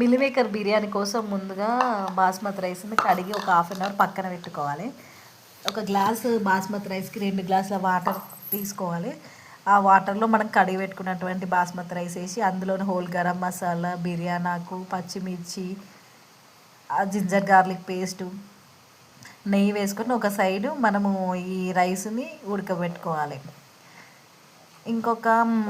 మిల్లిమేకర్ బిర్యానీ కోసం ముందుగా బాస్మతి రైస్ని కడిగి ఒక హాఫ్ అన్ అవర్ పక్కన పెట్టుకోవాలి. ఒక గ్లాసు బాస్మతి రైస్కి రెండు గ్లాసుల వాటర్ తీసుకోవాలి. ఆ వాటర్లో మనం కడిగి పెట్టుకున్నటువంటి బాస్మతి రైస్ వేసి అందులోని హోల్ గరం మసాలా బిర్యానాకు పచ్చిమిర్చి ఆ జింజర్ గార్లిక్ పేస్టు నెయ్యి వేసుకొని ఒక సైడు మనము ఈ రైస్ని ఉడకబెట్టుకోవాలి. ఇంకొక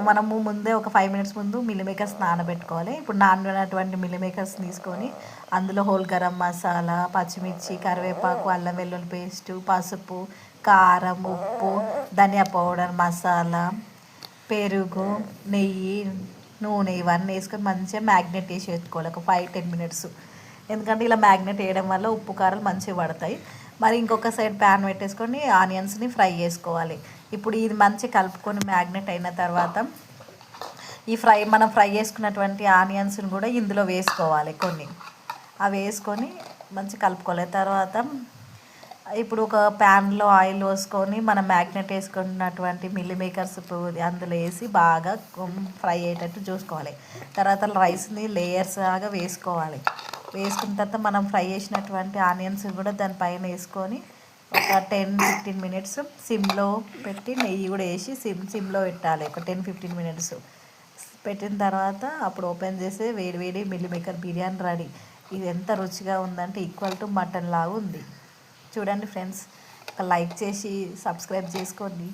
మనము ముందే ఒక ఫైవ్ మినిట్స్ ముందు మిల్ మేకర్స్ నానబెట్టుకోవాలి ఇప్పుడు నానబడినటువంటి మిల్ మేకర్స్ తీసుకొని అందులో హోల్ గరం మసాలా పచ్చిమిర్చి కరివేపాకు అల్లం వెల్లుల్లి పేస్టు పసుపు కారం ఉప్పు ధనియా పౌడర్ మసాలా పెరుగు నెయ్యి నూనె ఇవన్నీ వేసుకొని మంచిగా మ్యాగ్నెట్ వేసి పెట్టుకోవాలి. ఒక ఫైవ్ టెన్ మినిట్స్ ఎందుకంటే ఇలా మ్యాగ్నెట్ వేయడం వల్ల ఉప్పు కారాలు మంచిగా పడతాయి. మరి ఇంకొక సైడ్ ప్యాన్ పెట్టేసుకొని ఆనియన్స్ని ఫ్రై చేసుకోవాలి. ఇప్పుడు ఇది మంచి కలుపుకొని మ్యాగ్నెట్ అయిన తర్వాత ఈ ఫ్రై మనం ఫ్రై చేసుకున్నటువంటి ఆనియన్స్ని కూడా ఇందులో వేసుకోవాలి కొన్ని. అవి వేసుకొని మంచి కలుపుకోవాలి. తర్వాత ఇప్పుడు ఒక ప్యాన్లో ఆయిల్ పోసుకొని మనం మ్యాగ్నెట్ వేసుకున్నటువంటి మిల్లీ మేకర్స్ అందులో వేసి బాగా ఫ్రై అయ్యేటట్టు చూసుకోవాలి. తర్వాత రైస్ని లేయర్స్ లాగా వేసుకోవాలి. వేసుకున్న తర్వాత మనం ఫ్రై చేసినటువంటి ఆనియన్స్ కూడా దానిపైన వేసుకొని ఒక టెన్ ఫిఫ్టీన్ మినిట్స్ సిమ్లో పెట్టి నెయ్యి కూడా వేసి సిమ్ సిమ్లో పెట్టాలి. ఒక టెన్ ఫిఫ్టీన్ మినిట్స్. పెట్టిన తర్వాత అప్పుడు ఓపెన్ చేసి వేడి వేడి మిల్లి మేకర్ బిర్యానీ రెడీ. ఇది ఎంత రుచిగా ఉందంటే ఈక్వల్ టు మటన్ లాగా ఉంది. చూడండి ఫ్రెండ్స్ ఒక లైక్ చేసి సబ్స్క్రైబ్ చేసుకోండి.